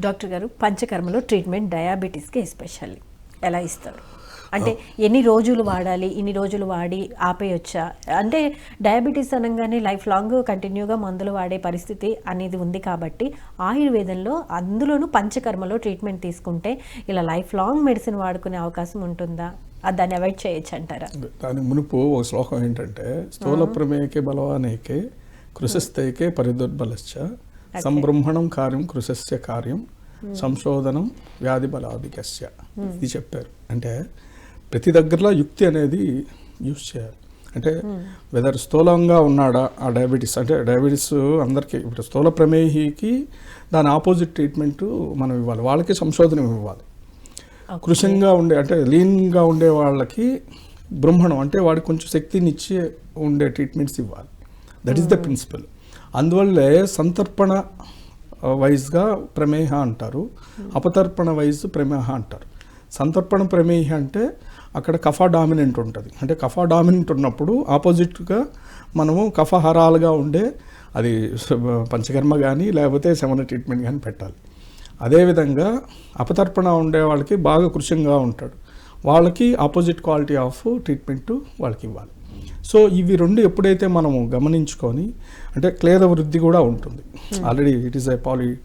Doctor గారు పంచకర్మలో treatment డయాబెటీస్కి especially ఎలా ఇస్తారు? అంటే ఎన్ని రోజులు వాడాలి ఇన్ని రోజులు వాడి ఆపేయొచ్చా? అంటే డయాబెటీస్ అనగానే లైఫ్ లాంగ్ కంటిన్యూగా మందులు వాడే పరిస్థితి అనేది ఉంది కాబట్టి ఆయుర్వేదంలో అందులోనూ పంచకర్మలో ట్రీట్మెంట్ తీసుకుంటే ఇలా లైఫ్ లాంగ్ మెడిసిన్ వాడుకునే అవకాశం ఉంటుందా? అది దాన్ని అవాయిడ్ చేయొచ్చు అంటారా? దాని మునుపు ఒక శ్లోకం ఏంటంటే స్థూల ప్రమేయకే బలవానేకే కృశస్థైకే పరిదుర్బలశ్చ సంబ్రహ్మణం కార్యం కృశస్య కార్యం సంశోధనం వ్యాధి బలాధికస్య ఇది చెప్పారు. అంటే ప్రతి దగ్గరలో యుక్తి అనేది యూజ్ చేయాలి. అంటే వెదర్ స్థూలంగా ఉన్నాడా ఆ డయాబెటీస్ అంటే డయాబెటీస్ అందరికీ ఇప్పుడు స్థూల ప్రమేహికి దాని ఆపోజిట్ ట్రీట్మెంట్ మనం ఇవ్వాలి. వాళ్ళకి సంశోధనం ఇవ్వాలి. కృషంగా ఉండే అంటే లీన్గా ఉండే వాళ్ళకి బ్రహ్మణం అంటే వాడికి కొంచెం శక్తిని ఇచ్చి ఉండే ట్రీట్మెంట్స్ ఇవ్వాలి. దట్ ఈస్ ద ప్రిన్సిపల్ అందువల్లే సంతర్పణ వైజ్గా ప్రమేహ అంటారు. అపతర్పణ వైజ్ ప్రమేహ అంటారు. సంతర్పణ ప్రమేహ అంటే అక్కడ కఫా డామినెంట్ ఉంటుంది. అంటే కఫా డామినెంట్ ఉన్నప్పుడు ఆపోజిట్గా మనము కఫహరాలుగా ఉండే అది పంచకర్మ కానీ లేకపోతే శమన ట్రీట్మెంట్ కానీ పెట్టాలి. అదేవిధంగా అపతర్పణ ఉండే వాళ్ళకి బాగా కృషంగా ఉంటాడు. వాళ్ళకి ఆపోజిట్ క్వాలిటీ ఆఫ్ ట్రీట్మెంట్ వాళ్ళకి ఇవ్వాలి. సో ఇవి రెండు ఎప్పుడైతే మనము గమనించుకొని అంటే క్లేద వృద్ధి కూడా ఉంటుంది. Already it is a poly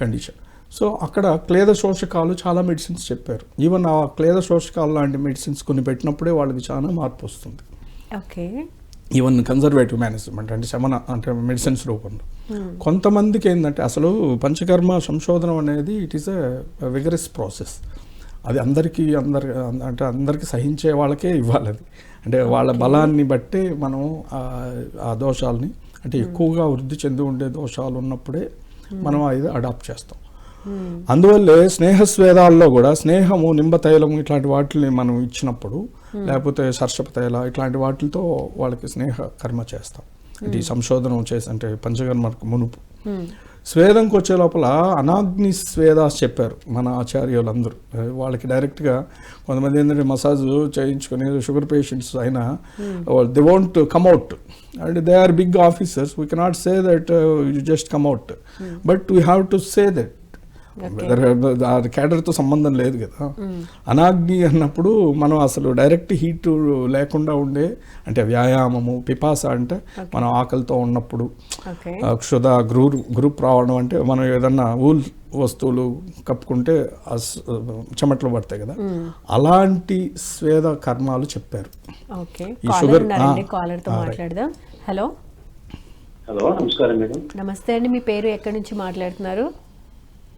condition so అక్కడ క్లేద శోషకాలు చాలా మెడిసిన్స్ చెప్పారు. ఈవెన్ ఆ క్లేద శోషకాలు లాంటి మెడిసిన్స్ కొన్ని పెట్టినప్పుడే వాళ్ళకి చాలా మార్పు వస్తుంది. ఓకే. ఈవెన్ కన్జర్వేటివ్ మేనేజ్మెంట్ అంటే శమన అంటే మెడిసిన్స్ రూపంలో. కొంతమందికి ఏంటంటే అసలు పంచకర్మ సంశోధనం అనేది it is a vigorous process అది అందరికీ అందరి అంటే అందరికీ సహించే వాళ్ళకే ఇవ్వాలి అది. అంటే వాళ్ళ బలాన్ని బట్టి మనం ఆ- దోషాలని అంటే ఎక్కువగా వృద్ధి చెంది ఉండే దోషాలు ఉన్నప్పుడే మనం అది అడాప్ట్ చేస్తాం. అందువల్లే స్నేహస్వేదాల్లో కూడా స్నేహము నింబతైలము ఇట్లాంటి వాటిని మనం ఇచ్చినప్పుడు లేకపోతే సర్షప తైల ఇట్లాంటి వాటితో వాళ్ళకి స్నేహ కర్మ చేస్తాం. అంటే ఈ సంశోధనం చేసి అంటే పంచకర్మకు మునుపు. స్వేదంకి వచ్చే లోపల అనాగ్ని స్వేదాస్ చెప్పారు మన ఆచార్యులందరూ. వాళ్ళకి డైరెక్ట్గా కొంతమంది ఏంటంటే మసాజ్ చేయించుకొని షుగర్ పేషెంట్స్ అయినా they want commit and they are big officers. We cannot say that you just commit but we have to say that క్యాడర్తో సంబంధం లేదు కదా. అనాగ్ని అన్నప్పుడు మనం అసలు డైరెక్ట్ హీట్ లేకుండా ఉండే అంటే వ్యాయామము పిపాస అంటే మనం ఆకలితో ఉన్నప్పుడు క్షుధ గ్రూప్ గ్రూప్ రావడం అంటే మనం ఏదన్నా ఊల్ వస్తువులు కప్పుకుంటే చెమటలు పడతాయి కదా. అలాంటి స్వేద కర్మాలు చెప్పారు. ఓకే ఈ. మాట్లాడదాం. హలో హలో నమస్కారం మేడం. నమస్తే అండి. మీ పేరు ఎక్కడి నుంచి మాట్లాడుతున్నారు?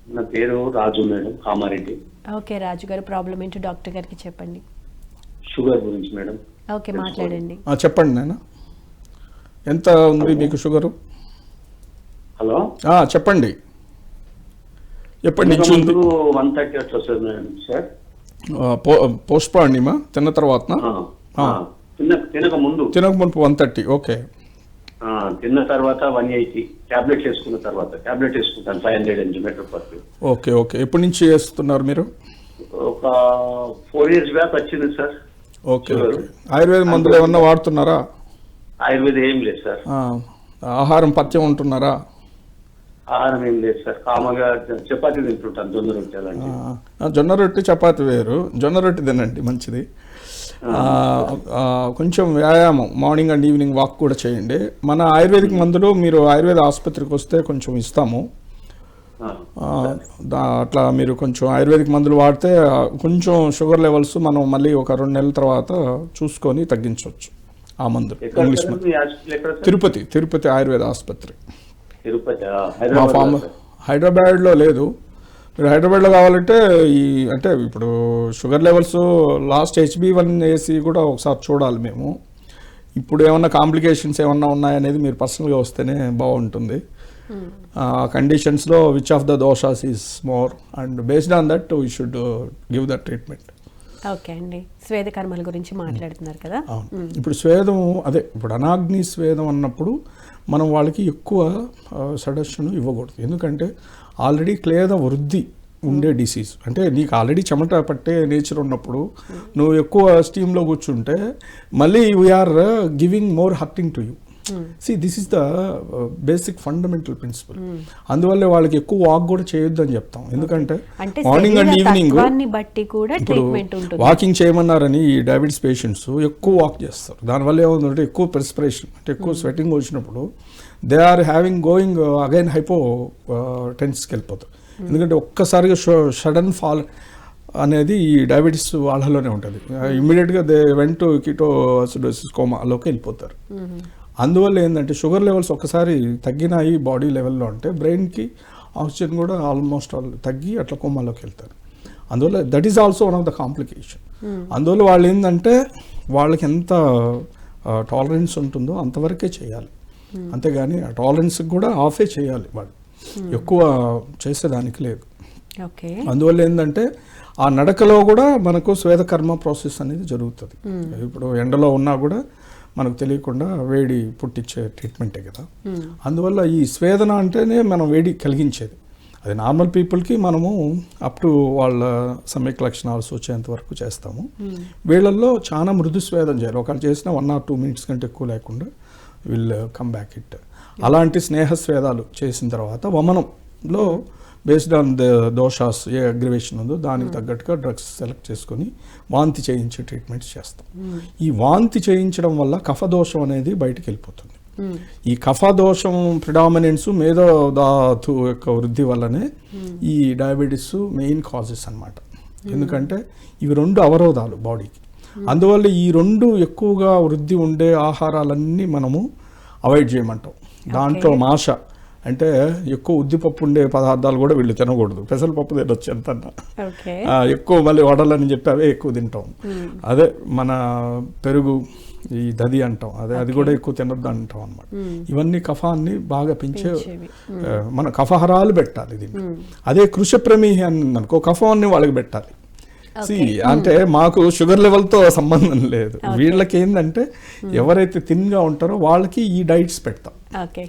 నా పేరు Raju madam Kamareddy. Okay Raju garu problem ఏంటో డాక్టర్ గారికి చెప్పండి. షుగర్ గురించి మేడం. ఓకే మాట్లాడండి. ఆ, చెప్పండి నాయన ఎంత ఉంది మీకు షుగరు? హలో? ఆ, చెప్పండి. ఎప్పటి నుంచి ఉంది? వన్ థర్టీ వస్తుంది మేడం సార్. ఆ, పో- పోస్ట్ పాండిమా? తిన్న తర్వాత ఆ, తినక ముందు. తినక మునుపు వన్ థర్టీ ఓకే. తిన్న తర్వాత వన్ ఎయిటీ టాబ్లెట్స్ వేసుకున్న తర్వాత. టాబ్లెట్ వేసుకుంటాను five hundred MG metre per okay okay. ఎప్పటి నుంచి చేస్తున్నారు మీరు? ఒక ఫోర్ ఇయర్స్ బ్యాక్ వచ్చింది సార్. ఓకే ఆయుర్వేద మందులు ఏమన్నా వాడుతున్నారా? ఆయుర్వేద ఏం లేదు సార్. ఆహారం పథ్యం ఉంటున్నారా? ఆహారం ఏం లేదు సార్. కామగా చపాతీ తింటుంటాను జొన్న రొట్టె అలాంటివి. ఆ, జొన్న రొట్టె చపాతి వేరు. జొన్న రొట్టె తినండి మంచిది. కొంచెం వ్యాయామం మార్నింగ్ అండ్ ఈవినింగ్ వాక్ కూడా చేయండి. మన ఆయుర్వేదిక్ మందులు మీరు ఆయుర్వేద ఆసుపత్రికి వస్తే కొంచెం ఇస్తాము. అట్లా మీరు కొంచెం ఆయుర్వేదిక్ మందులు వాడితే కొంచెం షుగర్ లెవెల్స్ మనం మళ్ళీ ఒక రెండు నెలల తర్వాత చూసుకొని తగ్గించవచ్చు ఆ మందులు ఇంగ్లీష్ మందు. తిరుపతి తిరుపతి ఆయుర్వేద ఆసుపత్రి. మా సార్. హైదరాబాద్లో లేదు. మీరు హైదరాబాద్లో కావాలంటే ఈ అంటే ఇప్పుడు sugar levels last HB one AC కూడా ఒకసారి చూడాలి మేము. ఇప్పుడు ఏమన్నా కాంప్లికేషన్స్ ఏమన్నా ఉన్నాయనేది మీరు పర్సనల్గా వస్తేనే బాగుంటుంది. ఆ కండిషన్స్లో which of the doshas is more and based on that we should give the treatment okay అండి. స్వేద కర్మల గురించి మాట్లాడుతున్నారు కదా. అవును. ఇప్పుడు స్వేదం అదే ఇప్పుడు అనాగ్ని స్వేదం అన్నప్పుడు మనం వాళ్ళకి ఎక్కువ సడక్షన్ ఇవ్వకూడదు. ఎందుకంటే ఆల్రెడీ క్లేద వృద్ధి ఉండే డిసీజ్. అంటే నీకు ఆల్రెడీ చెమట పట్టే నేచర్ ఉన్నప్పుడు నువ్వు ఎక్కువ స్టీమ్లో కూర్చుంటే మళ్ళీ we are giving more hurting to you see this is the basic fundamental principle అందువల్లే వాళ్ళకి ఎక్కువ వాక్ కూడా చేయొద్దు అని చెప్తాం ఎందుకంటే మార్నింగ్ అండ్ ఈవినింగ్ తత్వాన్ని బట్టి కూడా ఇప్పుడు వాకింగ్ చేయమన్నారని ఈ డయాబెటీస్ పేషెంట్స్ ఎక్కువ వాక్ చేస్తారు. దానివల్ల ఏమవుతుందంటే ఎక్కువ ప్రెస్పిరేషన్ అంటే ఎక్కువ స్వెటింగ్ వచ్చినప్పుడు they are having going again hypo టెన్స్కి వెళ్ళిపోతారు. ఎందుకంటే ఒక్కసారిగా సడన్ ఫాల్ అనేది ఈ డయాబెటీస్ వాళ్ళలోనే ఉంటుంది. ఇమ్మీడియట్గా దే వెంట కిటో అసిడోసిస్ కోమాలోకి వెళ్ళిపోతారు. అందువల్ల ఏంటంటే షుగర్ లెవెల్స్ ఒకసారి తగ్గినాయి బాడీ లెవెల్లో అంటే బ్రెయిన్కి ఆక్సిజన్ కూడా ఆల్మోస్ట్ ఆల్ తగ్గి అట్లా కోమాలోకి వెళ్తారు. అందువల్ల that is also one of the complication. అందువల్ల వాళ్ళు ఏంటంటే వాళ్ళకి ఎంత టాలరెన్స్ ఉంటుందో అంతవరకే చేయాలి. అంతేగాని ఆ టాలరెన్స్కి కూడా ఆఫే చేయాలి వాళ్ళు. ఎక్కువ చేసేదానికి లేదు. అందువల్ల ఏంటంటే ఆ నడకలో కూడా మనకు స్వేదకర్మ ప్రాసెస్ అనేది జరుగుతుంది. ఇప్పుడు ఎండలో ఉన్నా కూడా మనకు తెలియకుండా వేడి పుట్టించే ట్రీట్మెంటే కదా. అందువల్ల ఈ స్వేదన అంటేనే మనం వేడి కలిగించేది. అది నార్మల్ పీపుల్కి మనము అప్ టు వాళ్ళ సమ్యక్ లక్షణాలు వచ్చేంత వరకు చేస్తాము. వీళ్ళల్లో చాలా మృదు స్వేదం చేయాలి. ఒకళ్ళు చేసిన వన్ ఆర్ టూ మినిట్స్ కంటే ఎక్కువ లేకుండా విల్ కమ్ బ్యాక్ ఇట్. అలాంటి స్నేహ స్వేదాలు చేసిన తర్వాత వమనంలో బేస్డ్ ఆన్ ద దోషాస్ ఏ అగ్రివేషన్ ఉందో దానికి తగ్గట్టుగా డ్రగ్స్ సెలెక్ట్ చేసుకొని వాంతి చేయించే ట్రీట్మెంట్స్ చేస్తాం. ఈ వాంతి చేయించడం వల్ల కఫదోషం అనేది బయటికి వెళ్ళిపోతుంది. ఈ కఫదోషం ప్రిడామినెన్స్ మేధో ధాతు యొక్క వృద్ధి వల్లనే ఈ డయాబెటీస్ మెయిన్ కాజెస్ అన్నమాట. ఎందుకంటే ఇవి రెండు అవరోధాలు బాడీకి. అందువల్ల ఈ రెండు ఎక్కువగా వృద్ధి ఉండే ఆహారాలన్నీ మనము అవాయిడ్ చేయమంటాం. దాంట్లో మాష అంటే ఎక్కువ ఉద్దిపప్పు ఉండే పదార్థాలు కూడా వీళ్ళు తినకూడదు. పెసరపప్పు తినొచ్చు ఎంతన్నా. ఆ, ఎక్కువ మళ్ళీ వడలని చెప్పి అవే ఎక్కువ తింటాం. అదే మన పెరుగు ఈ దది అంటాం. అదే అది కూడా ఎక్కువ తినొద్దు అంటాం అనమాట ఇవన్నీ కఫాన్ని బాగా పెంచే మన కఫహరాలు పెట్టాలి దీనికి అదే కృష ప్రమేహి అని అనుకో కఫాన్ని వాళ్ళకి పెట్టాలి. See, అంటే మాకు షుగర్ లెవెల్తో సంబంధం లేదు. వీళ్ళకి ఏంటంటే ఎవరైతే థిన్గా ఉంటారో వాళ్ళకి ఈ డైట్స్ పెడతాం.